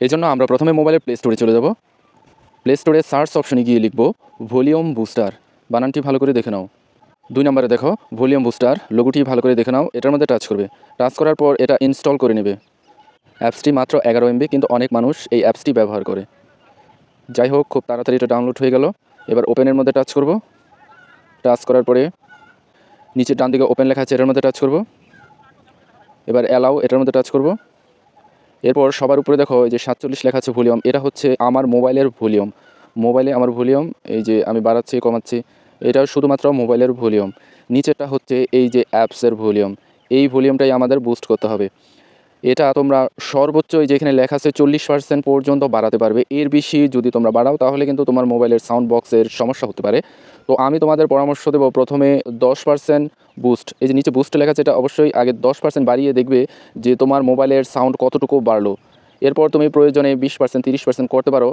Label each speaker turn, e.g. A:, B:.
A: এই জন্য আমরা প্রথমে মোবাইলের প্লে স্টোরে চলে যাব। প্লে স্টোরে সার্চ অপশনে গিয়ে লিখব ভলিউম বুস্টার বানানটি ভালো করে দেখে নাও। দুই নম্বরে দেখো ভলিউম বুস্টার লোগোটি ভালো করে দেখে নাও, এটার মধ্যে টাচ করবে। টাচ করার পর এটা ইনস্টল করে নেবে। অ্যাপসটি মাত্র এগারো এমবি কিন্তু অনেক মানুষ এই অ্যাপসটি ব্যবহার করে। যাই হোক, খুব তাড়াতাড়ি এটা ডাউনলোড হয়ে গেল। এবার ওপেনের মধ্যে টাচ করব। টাচ করার পরে নিচে ডান দিকে ওপেন লেখা আছে, এটার মধ্যে টাচ করব। এবার অ্যালাউ এটার মধ্যে টাচ করব। এরপর সবার উপরে দেখো যে সাতচল্লিশ লেখা আছে ভলিউম, এটা হচ্ছে আমার মোবাইলের ভলিউম। মোবাইলে আমার ভলিউম, এই যে আমি বাড়াচ্ছি, কমাচ্ছি, এটা শুধুমাত্র মোবাইলের ভলিউম। নিচেরটা হচ্ছে এই যে অ্যাপসের ভলিউম, এই ভলিউমটাই আমাদের বুস্ট করতে হবে। এটা তোমরা সর্বোচ্চ যেখানে লেখা আছে চল্লিশ পার্সেন্ট পর্যন্ত বাড়াতে পারবে। এর বেশি যদি তোমরা বাড়াও, তাহলে কিন্তু তোমার মোবাইলের সাউন্ড বক্সের সমস্যা হতে পারে। তো আমি তোমাদের পরামর্শ দেবো প্রথমে দশ পার্সেন্ট বুস্ট এই যে নিচে বুস্ট লেখা আছে, এটা অবশ্যই আগে দশ পার্সেন্ট বাড়িয়ে দেখবে যে তোমার মোবাইলের সাউন্ড কতটুকু বাড়লো। এরপর তুমি প্রয়োজনে বিশ পার্সেন্ট তিরিশ পার্সেন্ট করতে পারো।